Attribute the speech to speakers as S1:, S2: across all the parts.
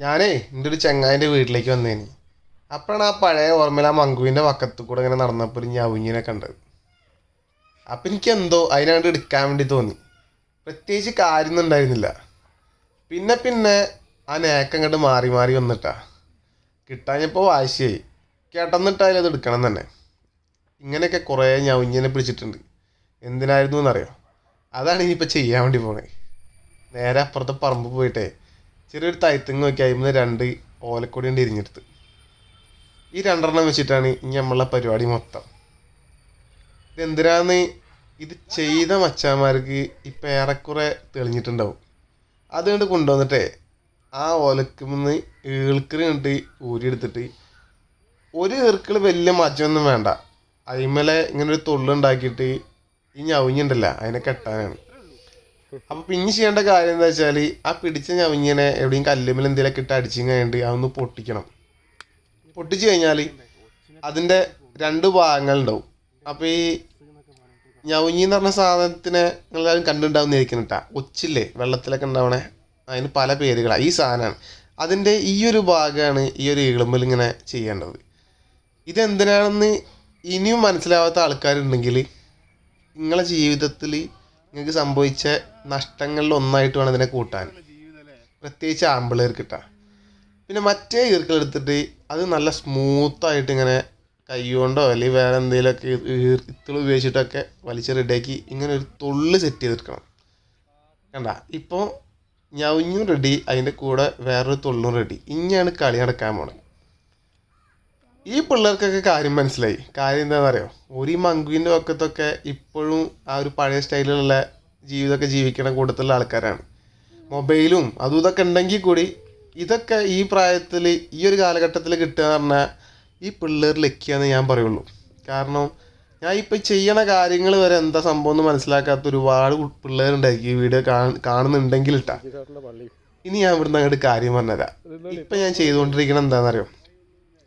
S1: ഞാനേ എന്റെ ഒരു ചങ്ങായിന്റെ വീട്ടിലേക്ക് വന്നേനി. അപ്പോഴാണ് ആ പഴയ ഓർമ്മയിൽ ആ മങ്കുവിന്റെ വക്കത്ത് കൂടെ ഇങ്ങനെ നടന്നപ്പോൾ ഞാൻ അവിഞ്ഞിനെ കണ്ടത്. അപ്പം എനിക്ക് എന്തോ അതിനാണ്ട് എടുക്കാൻ വേണ്ടി തോന്നി. പ്രത്യേകിച്ച് കാര്യമൊന്നും ഉണ്ടായിരുന്നില്ല. പിന്നെ പിന്നെ ആ നേക്കം അങ്ങോട്ട് മാറി മാറി വന്നിട്ടാ. കിട്ടാഞ്ഞപ്പോൾ വാശിയായി. കേട്ടെന്നിട്ടായാലും അത് എടുക്കണം തന്നെ. ഇങ്ങനെയൊക്കെ കുറേ ഞവുഞ്ഞിനെ പിടിച്ചിട്ടുണ്ട്. എന്തിനായിരുന്നു എന്നറിയോ? അതാണ് ഇനിയിപ്പോൾ ചെയ്യാൻ വേണ്ടി പോണേ. നേരെ അപ്പുറത്തെ പറമ്പ് പോയിട്ടേ ചെറിയൊരു തൈത്തങ്ങ് നോക്കി അതിന് രണ്ട് ഓലക്കൊടി കൊണ്ട് ഇരിഞ്ഞെടുത്ത്. ഈ രണ്ടെണ്ണം വെച്ചിട്ടാണ് ഇനി നമ്മളെ പരിപാടി മൊത്തം. ഇതെന്തിനാന്ന് ഇത് ചെയ്ത മച്ചാന്മാർക്ക് ഇപ്പം ഏറെക്കുറെ തെളിഞ്ഞിട്ടുണ്ടാവും. അതുകൊണ്ട് കൊണ്ടുവന്നിട്ടേ ആ ഓലക്കുമെന്ന് ഈൾക്കറി കണ്ടിട്ട് ഊരിയെടുത്തിട്ട് ഒരു ഈർക്കിൾ വലിയ മച്ചമൊന്നും വേണ്ട. അയിമലെ ഇങ്ങനെ ഒരു തൊള്ളുണ്ടാക്കിയിട്ട് ഈ ഞവിഞ്ഞുണ്ടല്ല അതിനെ കെട്ടാനാണ്. അപ്പൊ പിന്നെ ചെയ്യേണ്ട കാര്യം എന്താ വെച്ചാൽ ആ പിടിച്ച ഞവിങ്ങനെ എവിടെയും കല്ലുമ്മൽ എന്തെങ്കിലുമൊക്കെ ഇട്ട് അടിച്ചു കഴിഞ്ഞിട്ട് അതൊന്ന് പൊട്ടിക്കണം. പൊട്ടിച്ചു കഴിഞ്ഞാൽ അതിന്റെ രണ്ട് ഭാഗങ്ങൾ ഉണ്ടാവും. അപ്പൊ ഈ ഞവഞ്ഞി എന്ന് പറഞ്ഞ സാധനത്തിനെ എല്ലാവരും കണ്ടുണ്ടാവുന്നിരിക്കണം കേട്ടാ ഒച്ചില്ലേ വെള്ളത്തിലൊക്കെ ഉണ്ടാവണേ അതിന് പല പേരുകളാണ് ഈ സാധനമാണ് അതിന്റെ ഈ ഒരു ഭാഗമാണ് ഈ ഒരു ഇളുമ്പൽ ഇങ്ങനെ ചെയ്യേണ്ടത്. ഇതെന്തിനാണെന്ന് ഇനിയും മനസ്സിലാവാത്ത ആൾക്കാരുണ്ടെങ്കിൽ നിങ്ങളെ ജീവിതത്തിൽ നിങ്ങൾക്ക് സംഭവിച്ച നഷ്ടങ്ങളിൽ ഒന്നായിട്ട് വേണം ഇതിനെ കൂട്ടാൻ. പ്രത്യേകിച്ച് ആമ്പിളേർക്കിട്ട കിട്ടാം പിന്നെ മറ്റേ ഈർക്കിലെടുത്തിട്ട് അത് നല്ല സ്മൂത്തായിട്ട് ഇങ്ങനെ കൈ കൊണ്ടോ അല്ലെങ്കിൽ വേറെ എന്തെങ്കിലുമൊക്കെ ഇത്തിൾ ഉപയോഗിച്ചിട്ടൊക്കെ വലിച്ച് റെഡിയാക്കി ഇങ്ങനെ ഒരു തുള്ളി സെറ്റ് ചെയ്തെടുക്കണം. കണ്ട? ഇപ്പോൾ ഞവഞ്ഞും റെഡി അതിന്റെ കൂടെ വേറൊരു തൊള്ളും റെഡി ഇനിയാണ് കളി നടക്കാൻ പോണത്. ഈ പിള്ളേർക്കൊക്കെ കാര്യം മനസ്സിലായി. കാര്യം എന്താണെന്നറിയോ? ഒരു മങ്കുവിന്റെ പക്കത്തൊക്കെ ഇപ്പോഴും ആ ഒരു പഴയ സ്റ്റൈലിലുള്ള ജീവിതമൊക്കെ ജീവിക്കണ കൂട്ടത്തിലുള്ള ആൾക്കാരാണ്. മൊബൈലും അതും ഇതൊക്കെ ഉണ്ടെങ്കിൽ കൂടി ഇതൊക്കെ ഈ പ്രായത്തിൽ ഈ ഒരു കാലഘട്ടത്തിൽ കിട്ടുക എന്ന് പറഞ്ഞാൽ ഈ പിള്ളേർ ലക്കിയാന്ന് ഞാൻ പറയുള്ളൂ. കാരണം ഞാൻ ഇപ്പോൾ ചെയ്യണ കാര്യങ്ങൾ വരെ എന്താ സംഭവം എന്ന് മനസ്സിലാക്കാത്ത ഒരുപാട് പിള്ളേരുണ്ടായി ഈ വീഡിയോ കാണുന്നുണ്ടെങ്കിൽ ഇട്ടാ ഇനി ഞാൻ ഇവിടുന്ന് അങ്ങോട്ട് കാര്യം പറഞ്ഞുതരാം. ഇപ്പം ഞാൻ ചെയ്തുകൊണ്ടിരിക്കണം എന്താണെന്നറിയോ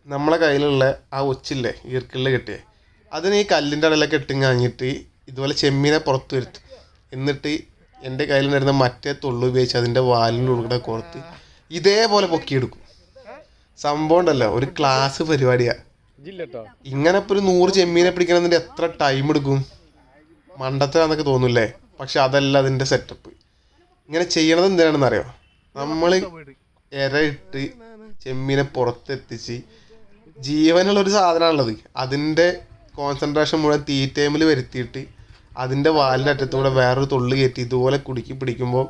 S1: നമ്മളെ കയ്യിലുള്ള ആ ഒച്ചില്ലേ ഈർക്കിളിൽ കെട്ടിയേ. അതിന് ഈ കല്ലിന്റെ ഇടയിലൊക്കെ ഇട്ടും കാഞ്ഞിട്ട് ഇതുപോലെ ചെമ്മീനെ പുറത്ത് വരുത്തും. എന്നിട്ട് എന്റെ കയ്യിലുണ്ടായിരുന്ന മറ്റേ തൊള്ളു ഉപയോഗിച്ച് അതിന്റെ വാലിന്റെ ഉൾക്കടെ കോർത്ത് ഇതേപോലെ പൊക്കിയെടുക്കും. സംഭവം ഉണ്ടല്ലോ ഒരു ക്ലാസ് പരിപാടിയാ. ഇങ്ങനെ ഇപ്പോൾ ഒരു നൂറ് ചെമ്മീനെ പിടിക്കണമെന്നിട്ട് എത്ര ടൈം എടുക്കും? മണ്ടത്തിലാന്നൊക്കെ തോന്നൂല്ലേ പക്ഷെ അതല്ല അതിന്റെ സെറ്റപ്പ് ഇങ്ങനെ ചെയ്യണത് എന്തിനാണെന്ന് അറിയോ? നമ്മൾ ഇര ഇട്ട് ചെമ്മീനെ പുറത്തെത്തിച്ച് ജീവനുള്ള ഒരു സാധനമാണുള്ളത്. അതിന്റെ കോൺസെൻട്രേഷൻ മുഴുവൻ തീറ്റേമിൽ വരുത്തിയിട്ട് അതിന്റെ വാലിന്റെ അറ്റത്തൂടെ വേറൊരു തുള്ളി കയറ്റി ഇതുപോലെ കുടുക്കി പിടിക്കുമ്പോൾ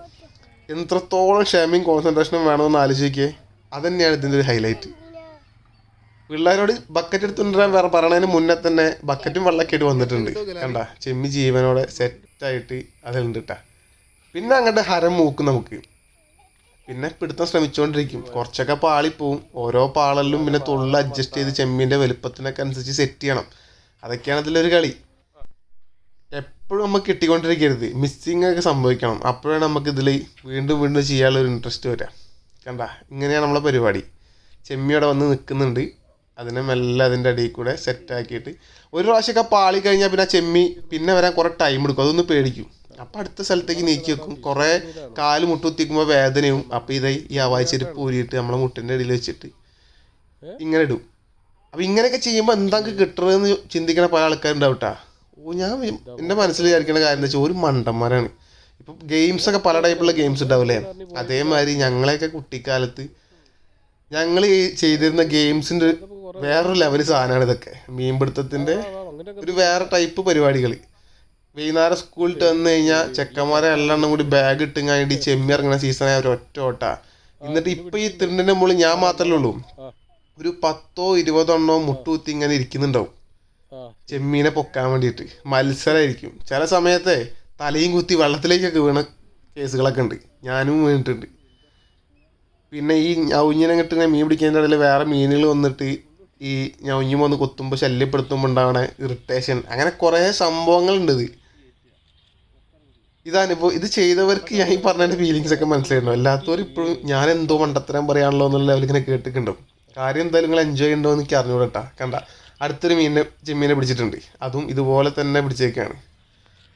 S1: എത്രത്തോളം ക്ഷമയും കോൺസെൻട്രേഷനും വേണമെന്ന് ആലോചിക്കേ. അതന്നെയാണ് ഇതിന്റെ ഒരു ഹൈലൈറ്റ് പിള്ളേരോട് ബക്കറ്റ് എടുത്തുണ്ടാൻ വേറെ പറയണതിന് മുന്നേ തന്നെ ബക്കറ്റും വെള്ളമൊക്കെ വന്നിട്ടുണ്ട്. കണ്ട? ചെമ്മി ജീവനോടെ സെറ്റായിട്ട് അതിലുണ്ട് കേട്ടാ പിന്നെ അങ്ങോട്ട് ഹരം മൂക്കും നമുക്ക്. പിന്നെ പിടുത്തം ശ്രമിച്ചുകൊണ്ടിരിക്കും കുറച്ചൊക്കെ പാളിപ്പോവും. ഓരോ പാളലിലും പിന്നെ തൊള്ളിൽ അഡ്ജസ്റ്റ് ചെയ്ത് ചെമ്മീന്റെ വലുപ്പത്തിനൊക്കെ അനുസരിച്ച് സെറ്റ് ചെയ്യണം. അതൊക്കെയാണ് അതിലൊരു കളി. എപ്പോഴും നമുക്ക് കിട്ടിക്കൊണ്ടിരിക്കരുത്. മിസ്സിങ് ഒക്കെ സംഭവിക്കണം. അപ്പോഴാണ് നമുക്ക് ഇതിൽ വീണ്ടും വീണ്ടും ചെയ്യാനുള്ള ഒരു ഇൻട്രസ്റ്റ് വരിക. കണ്ട? ഇങ്ങനെയാണ് നമ്മളെ പരിപാടി. ചെമ്മി അവിടെ വന്ന് നിൽക്കുന്നുണ്ട് അതിനെ മെല്ലെ അതിന്റെ അടിയിൽ കൂടെ സെറ്റാക്കിയിട്ട് ഒരു പ്രാവശ്യമൊക്കെ പാളി കഴിഞ്ഞാൽ പിന്നെ ആ ചെമ്മി പിന്നെ വരാൻ കുറേ ടൈം എടുക്കും. അതൊന്ന് പേടിക്കും. അപ്പം അടുത്ത സ്ഥലത്തേക്ക് നീക്കി വെക്കും. കുറേ കാൽ മുട്ടുത്തിക്കുമ്പോൾ വേദനയും. അപ്പം ഇതായി ഈ അവായി ചെരുപ്പ് ഊരിയിട്ട് നമ്മളെ മുട്ടിന്റെ അടിയിൽ വെച്ചിട്ട് ഇങ്ങനെ ഇടും. അപ്പം ഇങ്ങനെയൊക്കെ ചെയ്യുമ്പോൾ എന്താ കിട്ടണമെന്ന് ചിന്തിക്കണ പല ആൾക്കാരുണ്ടാവും കേട്ടാ ഞാൻ എന്റെ മനസ്സിൽ വിചാരിക്കുന്ന കാര്യം എന്താ വെച്ചാൽ ഒരു മണ്ടന്മാരാണ്. ഇപ്പം ഗെയിംസ് ഒക്കെ പല ടൈപ്പുള്ള ഗെയിംസ് ഉണ്ടാവില്ലേ? അതേമാതിരി ഞങ്ങളെയൊക്കെ കുട്ടിക്കാലത്ത് ഞങ്ങൾ ചെയ്തിരുന്ന ഗെയിംസിന്റെ വേറൊരു ലെവൽ സാധനമാണ് ഇതൊക്കെ. മീൻപിടുത്തത്തിന്റെ ഒരു വേറെ ടൈപ്പ് പരിപാടികൾ വൈകുന്നേരം സ്കൂളിൽ വന്നു കഴിഞ്ഞാൽ ചെക്കന്മാരെ എല്ലാം കൂടി ബാഗ് ഇട്ടും കഴിഞ്ഞിട്ട് ചെമ്മി ഇറങ്ങുന്ന സീസണായ ഒരു ഒറ്റ ഓട്ട. എന്നിട്ട് ഇപ്പം ഈ തിണ്ടിന്റെ മുകളിൽ ഞാൻ മാത്രമല്ലേ ഉള്ളൂ. ഒരു പത്തോ ഇരുപതോ എണ്ണോ മുട്ടുകുത്തി ഇങ്ങനെ ഇരിക്കുന്നുണ്ടാവും. ചെമ്മീനെ പൊക്കാൻ വേണ്ടിയിട്ട്. മത്സരമായിരിക്കും ചില സമയത്തെ തലയും കുത്തി വെള്ളത്തിലേക്കൊക്കെ വീണ കേസുകളൊക്കെ ഉണ്ട്. ഞാനും വീണിട്ടുണ്ട്. പിന്നെ ഈ ഞൗഞ്ഞിനെ കിട്ടുന്ന മീൻ പിടിക്കുന്നതിന്റെ ഇടയിൽ വേറെ മീനുകൾ വന്നിട്ട് ഈ ഞൗഞ്ഞും വന്ന് കൊത്തുമ്പോൾ ശല്യപ്പെടുത്തുമ്പോൾ ഉണ്ടാവണ ഇറിറ്റേഷൻ അങ്ങനെ കുറേ സംഭവങ്ങളുണ്ട് ഇത്. ഇതനുഭവം ഇത് ചെയ്തവർക്ക് ഞാൻ ഈ പറഞ്ഞതിന്റെ ഫീലിങ്സ് ഒക്കെ മനസ്സിലായിരുന്നു അല്ലാത്തവർ ഇപ്പോഴും ഞാൻ എന്തോ മണ്ടത്തരം പറയാണല്ലോ എന്നുള്ള ലെവലിൽ ഇങ്ങനെ കേട്ടിട്ടുണ്ടാവും. കാര്യം എന്തായാലും നിങ്ങൾ എൻജോയ് ഉണ്ടോ എന്ന് എനിക്ക് അറിഞ്ഞൂടട്ടാ കണ്ട. അടുത്തൊരു മീനിനെ ചെമ്മീനെ പിടിച്ചിട്ടുണ്ട്. അതും ഇതുപോലെ തന്നെ പിടിച്ചേക്കാണ്.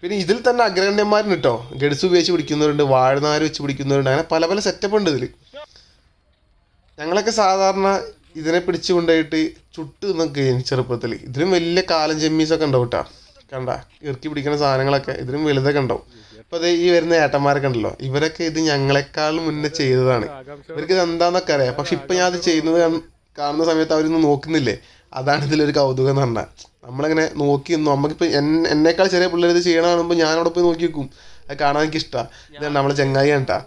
S1: പിന്നെ ഇതിൽ തന്നെ അഗ്രഗണ്യന്മാരുണ്ട് കേട്ടോ. ഗഡ്സ് ഉപയോഗിച്ച് പിടിക്കുന്നവരുണ്ട് വാഴനാര് വെച്ച് പിടിക്കുന്നവരുണ്ട്. അങ്ങനെ പല പല സെറ്റപ്പ് ഉണ്ട് ഇതിൽ ഞങ്ങളൊക്കെ സാധാരണ ഇതിനെ പിടിച്ചു കൊണ്ടുപോയിട്ട് ചുട്ട് നിന്നൊക്കെ ചെറുപ്പത്തിൽ ഇതിലും വലിയ കാലം ചെമ്മീസൊക്കെ ഉണ്ടാവും കേട്ടോ. കണ്ട? ഇറക്കി പിടിക്കുന്ന സാധനങ്ങളൊക്കെ ഇതിലും വലുതൊക്കെ ഉണ്ടാവും. അപ്പോൾ അത് ഈ വരുന്ന ഏട്ടന്മാരൊക്കെ ഉണ്ടല്ലോ ഇവരൊക്കെ ഇത് ഞങ്ങളെക്കാളും മുന്നേ ചെയ്തതാണ്. ഇവർക്ക് ഇത് എന്താണെന്നൊക്കെ അറിയാം. പക്ഷെ ഇപ്പം ഞാൻ അത് ചെയ്യുന്നത് കാണുന്ന സമയത്ത് അവരൊന്നും നോക്കുന്നില്ലേ? അതാണ് ഇതിലൊരു കൗതുകം എന്ന് പറഞ്ഞാൽ. നമ്മളിങ്ങനെ നോക്കി നിന്നു. നമുക്കിപ്പോൾ എന്നെ എന്നേക്കാൾ ചെറിയ പിള്ളേർ ഇത് ചെയ്യണ കാണുമ്പോൾ ഞാൻ അവിടെ പോയി നോക്കി വെക്കും അത് കാണാൻ എനിക്ക് ഇഷ്ടമാണ് ഇതാണ് നമ്മളെ ചെങ്ങായി കണ്ടാ.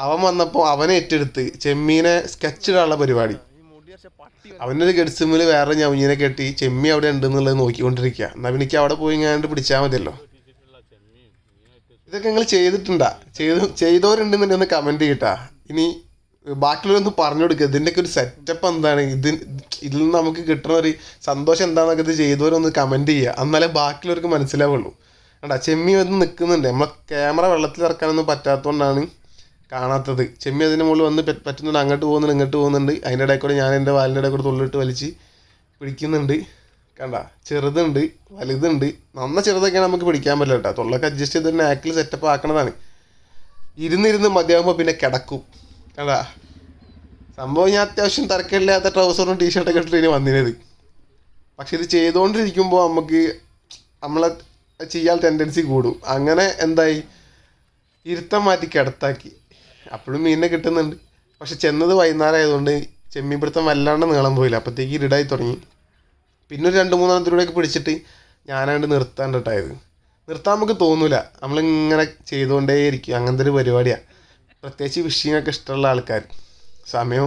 S1: അവൻ വന്നപ്പോൾ അവനെ ഏറ്റെടുത്ത് ചെമ്മീനെ സ്കെച്ച് ഇടാനുള്ള പരിപാടി. അവനൊരു ഗഡ്സിമിൽ വേറെ ഞവഞ്ഞിനെ കെട്ടി ചെമ്മി അവിടെ ഉണ്ടെന്നുള്ളത് നോക്കിക്കൊണ്ടിരിക്കുക എന്നാൽ എനിക്ക് അവിടെ പോയി ഞാൻ പിടിച്ചാൽ മതിയല്ലോ. ഇതൊക്കെ നിങ്ങൾ ചെയ്തിട്ടുണ്ടാ? ചെയ്ത് ചെയ്തവരുണ്ടെന്നുണ്ടെങ്കിൽ ഒന്ന് കമന്റ് ചെയ്യട്ടാ. ഇനി ബാക്കിയുള്ളവരൊന്ന് പറഞ്ഞു കൊടുക്കുക ഇതിന്റെയൊക്കെ ഒരു സെറ്റപ്പ് എന്താണ്? ഇത് ഇതിൽ നിന്ന് നമുക്ക് കിട്ടുന്ന ഒരു സന്തോഷം എന്താണെന്നൊക്കെ ഇത് ചെയ്തവരൊന്ന് കമന്റ് ചെയ്യുക. എന്നാലേ ബാക്കിയുള്ളവർക്ക് മനസ്സിലാവുള്ളൂ. കണ്ടാ ചെമ്മി വന്ന് നിൽക്കുന്നുണ്ട് നമ്മളെ ക്യാമറ വെള്ളത്തിൽ ഇറക്കാനൊന്നും പറ്റാത്തതുകൊണ്ടാണ് കാണാത്തത്. ചെമ്മി അതിന്റെ മുകളിൽ വന്ന് പറ്റ- പറ്റുന്നുണ്ട്. അങ്ങോട്ട് പോകുന്നുണ്ട് ഇങ്ങോട്ട് പോകുന്നുണ്ട്. അതിന്റെ ഇടയിൽ കൂടെ ഞാൻ എന്റെ വാലിന്റെ ഇടയിൽ കൂടെ തുള്ളിട്ട് വലിച്ച് പിടിക്കുന്നുണ്ട്. കണ്ട ചെറുതുണ്ട് വലുതുണ്ട്. നന്ന ചെറുതൊക്കെയാണ് നമുക്ക് പിടിക്കാൻ പറ്റില്ല കേട്ടോ. തൊള്ളൊക്കെ അഡ്ജസ്റ്റ് ചെയ്ത് നാക്കിൽ സെറ്റപ്പ് ആക്കണതാണ്. ഇരുന്നിരുന്ന് മതിയാകുമ്പോൾ പിന്നെ കിടക്കും. കണ്ടാ? സംഭവം ഞാൻ അത്യാവശ്യം തിരക്കില്ലാത്ത ട്രൗസറും ടീഷർട്ടൊക്കെ ഇട്ടിട്ട് വന്നിരുന്നത് പക്ഷെ ഇത് ചെയ്തുകൊണ്ടിരിക്കുമ്പോൾ നമുക്ക് നമ്മളെ ചെയ്യാൻ ടെൻഡൻസി കൂടും. അങ്ങനെ എന്തായി? ഇരുത്തം മാറ്റി കിടത്താക്കി. അപ്പോഴും മീനിനെ കിട്ടുന്നുണ്ട്. പക്ഷെ ചെന്നത് വൈകുന്നേരം ആയതുകൊണ്ട് ചെമ്മീൻ പിടുത്തം വല്ലാണ്ട് നീളം പോയില്ല. അപ്പോഴത്തേക്ക് ഇരുടായി തുടങ്ങി. പിന്നെ ഒരു രണ്ട് മൂന്നാമത്തിലൂടെയൊക്കെ പിടിച്ചിട്ട് ഞാനായിട്ട് നിർത്താണ്ടിട്ടായത് നിർത്താൻ നമുക്ക് തോന്നില്ല നമ്മളിങ്ങനെ ചെയ്തുകൊണ്ടേയിരിക്കും അങ്ങനത്തെ ഒരു പരിപാടിയാണ് പ്രത്യേകിച്ച് ഫിഷിങ്ങൊക്കെ ഇഷ്ടമുള്ള ആൾക്കാർ. സമയം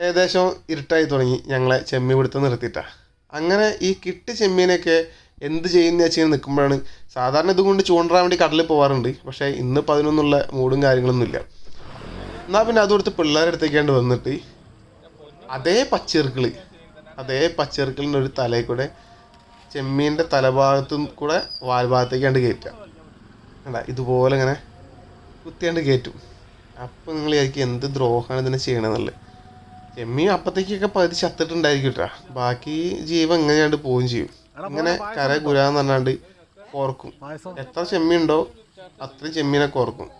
S1: ഏകദേശം ഇരുട്ടായി തുടങ്ങി. ഞങ്ങളെ ചെമ്മീൻ പിടുത്തം നിർത്തിയിട്ടാണ് അങ്ങനെ ഈ കിട്ടി ചെമ്മീനൊക്കെ എന്ത് ചെയ്യുന്ന വെച്ചാൽ നിൽക്കുമ്പോഴാണ്. സാധാരണ ഇതുകൊണ്ട് ചൂണ്ടാൻ വേണ്ടി കടലിൽ പോകാറുണ്ട് പക്ഷേ ഇന്ന് പതിനൊന്നുള്ള മൂടും കാര്യങ്ങളൊന്നുമില്ല. എന്നാൽ പിന്നെ അതുകൊടുത്ത് പിള്ളേരുടെ അടുത്തേക്കാണ്ട് വന്നിട്ട് അതേ പച്ചിറക്കിൾ അതേ പച്ചെറുക്കളിന്റെ ഒരു തലയിൽ കൂടെ ചെമ്മീന്റെ തലഭാഗത്തും കൂടെ വാൽഭാഗത്തേക്കാണ്ട് കയറ്റുക. കണ്ട? ഇതുപോലെ ഇങ്ങനെ കുത്തിയാണ്ട് കയറ്റും. അപ്പം നിങ്ങൾ വിചാരിക്കും എന്ത് ദ്രോഹമാണ് ഇതിനെ ചെയ്യണമെന്നുള്ളത് ചെമ്മീൻ അപ്പത്തേക്കൊക്കെ പകുതി ചത്തിട്ടുണ്ടായിരിക്കും കേട്ടോ ബാക്കി ജീവൻ എങ്ങനെയാണ്ട് പോവുകയും ചെയ്യും. ഇങ്ങനെ കര ഗുരാന്ന് പറഞ്ഞാണ്ട് കോർക്കും. എത്ര ചെമ്മീൻ ഉണ്ടോ അത്രയും ചെമ്മീനെ കോർക്കും.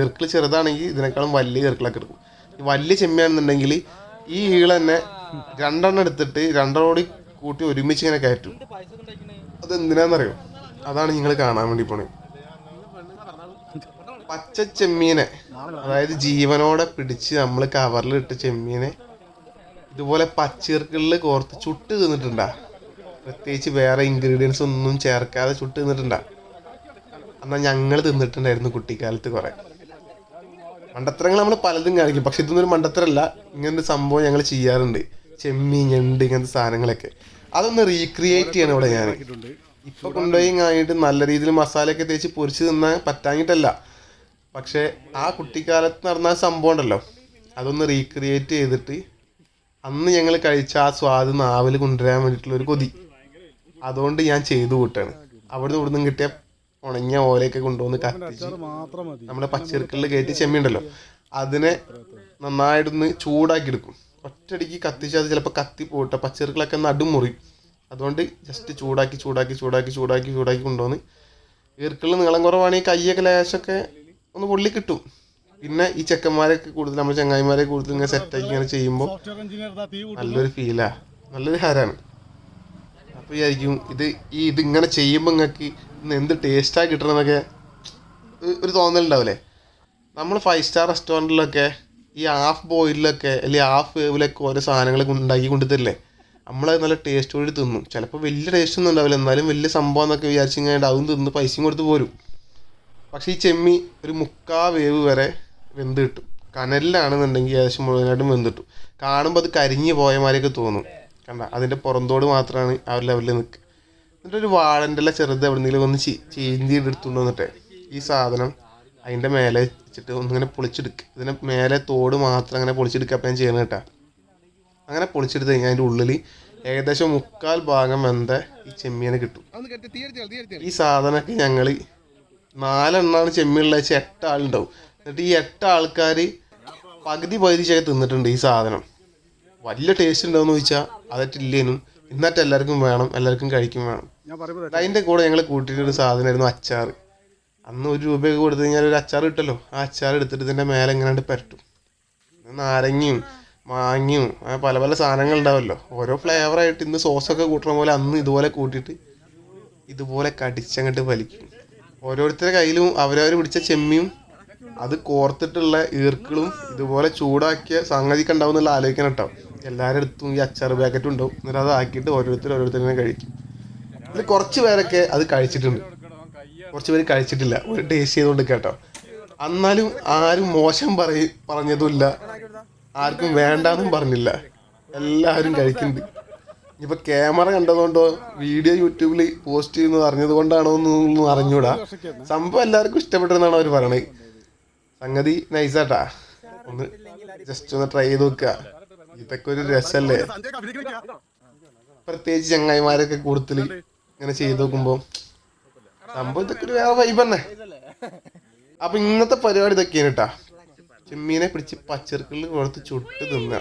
S1: ഈർക്കിൾ ചെറുതാണെങ്കിൽ ഇതിനേക്കാളും വലിയ ഈർക്കിളൊക്കെ എടുക്കും. ഈ വലിയ ചെമ്മീനാണെന്നുണ്ടെങ്കിൽ ഈ ഈള തന്നെ രണ്ടെണ്ണം എടുത്തിട്ട് രണ്ടെണ്ണോടി കൂട്ടി ഒരുമിച്ച് ഇങ്ങനെ കയറ്റും. അതെന്തിനാന്നറിയോ? അതാണ് നിങ്ങൾ കാണാൻ വേണ്ടി പോണേ. പച്ച ചെമ്മീനെ. അതായത് ജീവനോടെ പിടിച്ച് നമ്മൾ കവറിലിട്ട ചെമ്മീനെ ഇതുപോലെ പച്ചീർക്കിളിൽ കോർത്ത് ചുട്ട് തിന്നിട്ടുണ്ടാ. പ്രത്യേകിച്ച് വേറെ ഇൻഗ്രീഡിയൻസ് ഒന്നും ചേർക്കാതെ ചുട്ട് തിന്നിട്ടുണ്ടാ. എന്നാൽ ഞങ്ങൾ തിന്നിട്ടുണ്ടായിരുന്നു കുട്ടിക്കാലത്ത് കുറേ. മണ്ടത്തരങ്ങൾ നമ്മൾ പലതും കാണിക്കും. പക്ഷെ ഇതൊന്നും ഒരു മണ്ടത്തരല്ല. ഇങ്ങനത്തെ സംഭവം ഞങ്ങൾ ചെയ്യാറുണ്ട്. ചെമ്മീൻ ഞണ്ട് ഇങ്ങനത്തെ സാധനങ്ങളൊക്കെ. അതൊന്ന് റീക്രിയേറ്റ് ചെയ്യണം ഇവിടെ ഞാൻ ഇപ്പൊ കൊണ്ടുപോയി കഴിഞ്ഞിട്ട് നല്ല രീതിയിൽ മസാലയൊക്കെ തേച്ച് പൊരിച്ച് തിന്നാൻ പറ്റാഞ്ഞിട്ടല്ല. പക്ഷെ ആ കുട്ടിക്കാലത്ത് നടന്ന ആ സംഭവം ഉണ്ടല്ലോ. അതൊന്ന് റീക്രിയേറ്റ് ചെയ്തിട്ട് അന്ന് ഞങ്ങൾ കഴിച്ച ആ സ്വാദ് നാവിൽ കൊണ്ടുവരാൻ വേണ്ടിയിട്ടുള്ള ഒരു കൊതി. അതുകൊണ്ട് ഞാൻ ചെയ്തു കൂട്ടാണ്. അവിടുന്ന് ഇവിടുന്ന് കിട്ടിയ ഉണങ്ങിയ ഓലയൊക്കെ കൊണ്ടുവന്ന് കത്തിച്ച് നമ്മുടെ പച്ചക്കറികളിൽ കയറ്റി ചെമ്മിയുണ്ടല്ലോ അതിനെ നന്നായിട്ടൊന്ന് ചൂടാക്കി എടുക്കും. ഒറ്റടിക്ക് കത്തിച്ച് അത് ചിലപ്പോൾ കത്തി പോട്ടെ. പച്ചക്കറികളൊക്കെ നടുമുറി അതുകൊണ്ട് ജസ്റ്റ് ചൂടാക്കി ചൂടാക്കി ചൂടാക്കി ചൂടാക്കി ചൂടാക്കി കൊണ്ടുവന്ന് ഈർക്കിൽ നീളം കുറവാണെങ്കിൽ കൈയൊക്കെ ലേശമൊക്കെ ഒന്ന് പൊള്ളി കിട്ടും. പിന്നെ ഈ ചെക്കന്മാരൊക്കെ കൂടുതൽ നമ്മൾ ചങ്ങായിമാരെ കൂടുതൽ ഇങ്ങനെ സെറ്റാക്കി ഇങ്ങനെ ചെയ്യുമ്പോൾ. നല്ലൊരു ഫീലാ നല്ലൊരു ഹരാണ്. അപ്പോൾ വിചാരിക്കും ഇത് ഈ ഇതിങ്ങനെ ചെയ്യുമ്പോൾ നിങ്ങൾക്ക് ഇന്ന് എന്ത് ടേസ്റ്റാണ് കിട്ടണമെന്നൊക്കെ ഒരു- ഒരു തോന്നലുണ്ടാവില്ലേ നമ്മൾ ഫൈവ് സ്റ്റാർ റെസ്റ്റോറന്റിലൊക്കെ ഈ ഹാഫ് ബോയിലൊക്കെ അല്ലെങ്കിൽ ഹാഫ് വേവിലൊക്കെ ഓരോ സാധനങ്ങൾ ഉണ്ടാക്കി കൊണ്ടുതരില്ലേ? നമ്മളത് നല്ല ടേസ്റ്റോട് തിന്നും. ചിലപ്പോൾ വലിയ ടേസ്റ്റ് ഒന്നും ഉണ്ടാവില്ല. എന്നാലും വലിയ സംഭവം എന്നൊക്കെ വിചാരിച്ചു കഴിഞ്ഞാൽ അതും തിന്ന് പൈസയും കൊടുത്ത് പോരും. പക്ഷേ ഈ ചെമ്മി ഒരു മുക്കാ വേവ് വരെ വെന്ത് കിട്ടും. കനലിലാണെന്നുണ്ടെങ്കിൽ ഏകദേശം മുഴുവനായിട്ടും വെന്ത് കിട്ടും. കാണുമ്പോൾ അത് കരിഞ്ഞു പോയ മാതിരിയൊക്കെ തോന്നും. കണ്ട അതിന്റെ പുറന്തോട് മാത്രമാണ് ആ ഒരു ലെവലിൽ നിൽക്കുക എന്നിട്ട് ഒരു വാഴന്റെ ഇല ചെറുത് എവിടെന്നെങ്കിലും ഒന്ന് ചീ ചീന്തി എടുത്തുകൊണ്ട് വന്നിട്ട് ഈ സാധനം അതിന്റെ മേലെ വെച്ചിട്ട് ഒന്നിങ്ങനെ പൊളിച്ചെടുക്കുക ഇതിന്റെ മേലെ തോട് മാത്രം അങ്ങനെ പൊളിച്ചെടുക്കുക അപ്പം ഞാൻ ചെയ്യണം കേട്ടോ. അങ്ങനെ പൊളിച്ചെടുത്ത് കഴിഞ്ഞാൽ അതിന്റെ ഉള്ളിൽ ഏകദേശം മുക്കാൽ ഭാഗം വെന്ത ഈ ചെമ്മീനെ കിട്ടും. ഈ സാധനമൊക്കെ ഞങ്ങൾ നാലെണ്ണമാണ് ചെമ്മീനുള്ള വെച്ച് എട്ട് ആളുണ്ടാവും എന്നിട്ട് ഈ എട്ട് ആൾക്കാർ പകുതി പകുതി ചെയ്ത് തിന്നിട്ടുണ്ട് ഈ സാധനം. വലിയ ടേസ്റ്റ് ഉണ്ടാവുമെന്ന് ചോദിച്ചാൽ അതൊട്ടില്ലേനും. എന്നിട്ട് എല്ലാവർക്കും വേണം എല്ലാവർക്കും കഴിക്കും വേണം. അതിന്റെ കൂടെ ഞങ്ങൾ കൂട്ടിയിട്ടൊരു സാധനമായിരുന്നു അച്ചാർ അന്ന് ഒരു രൂപയൊക്കെ കൊടുത്തു കഴിഞ്ഞാൽ ഒരു അച്ചാർ കിട്ടല്ലോ. ആ അച്ചാർ എടുത്തിട്ട് ഇതിന്റെ മേലെ എങ്ങനെയാണ്ട് പരട്ടും. നാരങ്ങയും മാങ്ങയും അങ്ങനെ പല പല സാധനങ്ങൾ ഉണ്ടാവുമല്ലോ ഓരോ ഫ്ലേവറായിട്ട് ഇന്ന് സോസൊക്കെ കൂട്ടണ പോലെ അന്ന് ഇതുപോലെ കൂട്ടിയിട്ട് ഇതുപോലെ കടിച്ചങ്ങട്ട് വലിക്കും. ഓരോരുത്തരുടെ കയ്യിലും അവരവർ പിടിച്ച ചെമ്മിയും അത് കോർത്തിട്ടുള്ള ഈർക്കളും ഇതുപോലെ ചൂടാക്കിയ സംഗതിക്ക് ഉണ്ടാവും എന്നുള്ള ആലോചിക്കണം കേട്ടോ. എല്ലാവരുടെ അടുത്തും ഈ അച്ചാർ പാക്കറ്റും ഉണ്ടാവും. എന്നിട്ട് അത് ആക്കിയിട്ട് ഓരോരുത്തർ ഓരോരുത്തരെ കഴിക്കും. ഇതിൽ കുറച്ച് പേരൊക്കെ അത് കഴിച്ചിട്ടുണ്ട്. കുറച്ച് പേര് കഴിച്ചിട്ടില്ല. ഒരു ടേസ്റ്റ് ചെയ്തുകൊണ്ട് കേട്ടോ. എന്നാലും ആരും മോശം പറയ പറഞ്ഞതുമില്ല. ആർക്കും വേണ്ടാന്നും പറഞ്ഞില്ല. എല്ലാവരും കഴിക്കുന്നുണ്ട്. ഇനിയിപ്പോ ക്യാമറ കണ്ടതുകൊണ്ടോ വീഡിയോ യൂട്യൂബിൽ പോസ്റ്റ് ചെയ്യുന്നത് അറിഞ്ഞത് കൊണ്ടാണോ എന്നൊന്നും അറിഞ്ഞൂടാ. സംഭവം എല്ലാവർക്കും ഇഷ്ടപ്പെട്ടെന്നാണ് അവർ പറയണത് സംഗതി നൈസാട്ടാ. ഒന്ന് ജസ്റ്റ് ഒന്ന് ട്രൈ ചെയ്ത് നോക്കുക ഇതൊക്കെ ഒരു
S2: അഭിനയിക്കണില്ല
S1: പ്രത്യേകിച്ച് ചങ്ങായിമാരൊക്കെ കൂടുതൽ ഇങ്ങനെ ചെയ്ത് നോക്കുമ്പോ സംഭവം ഇതൊക്കെ ഒരു വേറെ വൈബ് തന്നെ. അപ്പൊ ഇന്നത്തെ പരിപാടി ഇതൊക്കെയാണ് കേട്ടാ ചെമ്മീനെ പിടിച്ച് പച്ചറുക്കളിൽ കൊടുത്ത് ചുട്ട് തിന്ന.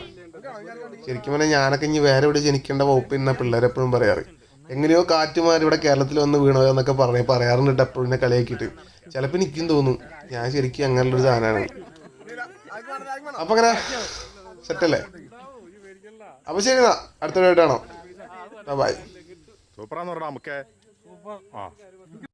S1: ശരിക്കും പറഞ്ഞാൽ ഞാനൊക്കെ ഇനി വേറെ എവിടെ ജനിക്കേണ്ട വകുപ്പ് എന്ന പിള്ളേരെപ്പോഴും പറയാറ്. എങ്ങനെയോ കാറ്റുമാർ ഇവിടെ കേരളത്തിൽ വന്ന് വീണോ എന്നൊക്കെ പറഞ്ഞ് പറയാറുണ്ട് എപ്പോഴും എന്നെ കളിയാക്കിയിട്ട്. ചിലപ്പോൾ എനിക്കും തോന്നും. ഞാൻ ശരിക്കും അങ്ങനെയുള്ളൊരു സാധനമാണ്. അപ്പൊ അങ്ങനെ സെറ്റല്ലേ? അപ്പൊ ശരി എന്നാ. അടുത്ത കാണാം. ബൈ
S2: സൂപ്പറാന്ന് പറഞ്ഞാ നമുക്കേ ആ.